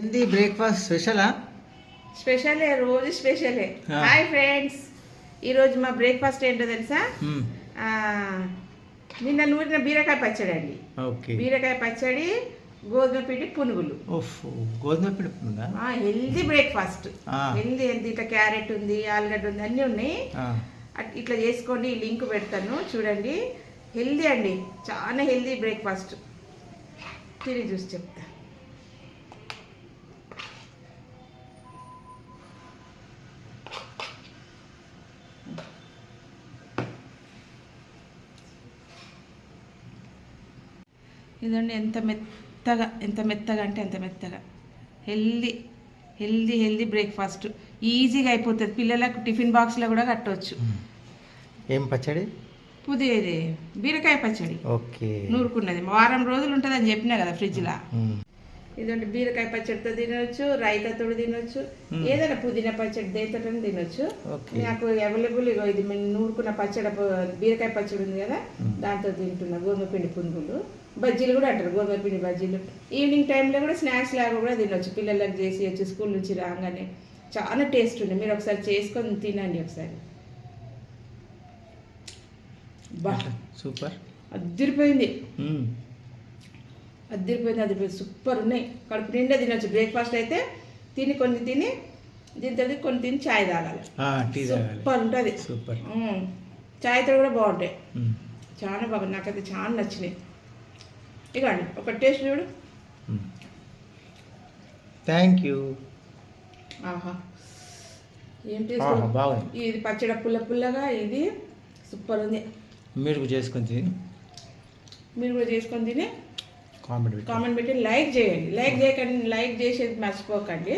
Hindi breakfast స్పెషలా? స్పెషలే రోజు స్పెషలే. Hi friends. ఈరోజు మా బ్రేక్ఫాస్ట్ ఏంటో తెలుసా? ఆ, నిన్న నూరిన బీరకాయ పచ్చడి అండి. ఓకే. బీరకాయ పచ్చడి గోధుమ పిండి పునుగులు. ఓఫ్ గోధుమ పిండి ఉందా హెల్దీ బ్రేక్ఫాస్ట్. హెల్దీ హెల్దీ ఇట్లా క్యారెట్ ఉంది ఆలుగడ్డ ఉంది అన్నీ ఉన్నాయి. ఇట్లా చేసుకోండి లింక్ పెడతాను చూడండి. హెల్దీ అండి. చాలా హెల్దీ బ్రేక్ఫాస్ట్. తిరిగి చూసి చెప్తా. ఇదండి ఎంత మెత్తగా ఎంత మెత్తగా అంటే ఎంత మెత్తగా. Healthy healthy healthy breakfast. ఈజీగా అయిపోతుంది. పిల్లలకు టిఫిన్ బాక్స్లో కూడా కట్టవచ్చు ఏం పచ్చడి? పుది ఇది బీరకాయ పచ్చడి. ఓకే. నూరుకున్నది. వారం రోజులు ఉంటుందని చెప్పినా కదా ఫ్రిడ్జ్లో. ఇదంటే బీరకాయ పచ్చడితో తినొచ్చు రైతాతో తినొచ్చు. ఏదైనా పుదీనా పచ్చడి దేనితో తినొచ్చు. నాకు అవైలబుల్ ఇగో ఇది మేము నూరుకున్న పచ్చడి బీరకాయ పచ్చడి ఉంది కదా దాంతో తింటున్నా గోధుమ పిండి పునుగులు. బజ్జీలు కూడా అంటారు గోధుమ పిండి బజ్జీలు. ఈవినింగ్ టైంలో కూడా స్నాక్స్ లాగా కూడా తినొచ్చు. పిల్లలకు చేసి వచ్చి స్కూల్ నుంచి రాగానే. చాలా టేస్ట్ ఉంది. మీరు ఒకసారి చేసుకొని తినండి ఒకసారి. బా. సూపర్. అదిరిపోయింది. అదిరిపోయింది అదిరిపోయింది. సూపర్ ఉన్నాయి. కడుపు నిండా తినొచ్చు. బ్రేక్ఫాస్ట్ అయితే తిని కొన్ని తిని దీని తర్వాత కొన్ని తిని చాయ్ తాగాలి. సూపర్ ఉంటుంది. సూపర్. చాయ్తో కూడా బాగుంటాయి. చాలా బాగుంది. నాకైతే చాలా నచ్చినాయి. ఇకండి ఒక టేస్ట్ చూడు. థ్యాంక్ యూ ఆహా. ఏం టేస్ట్? బాగుంది. ఇది పచ్చడి పుల్ల పుల్లగా ఇది సూపర్ ఉంది. మీరు చేసుకొని తిని. మీరు కూడా చేసుకొని తిని. కామెంట్ పెట్టి లైక్ చేయండి. లైక్ చేయకండి లైక్ చేసేది మర్చిపోకండి.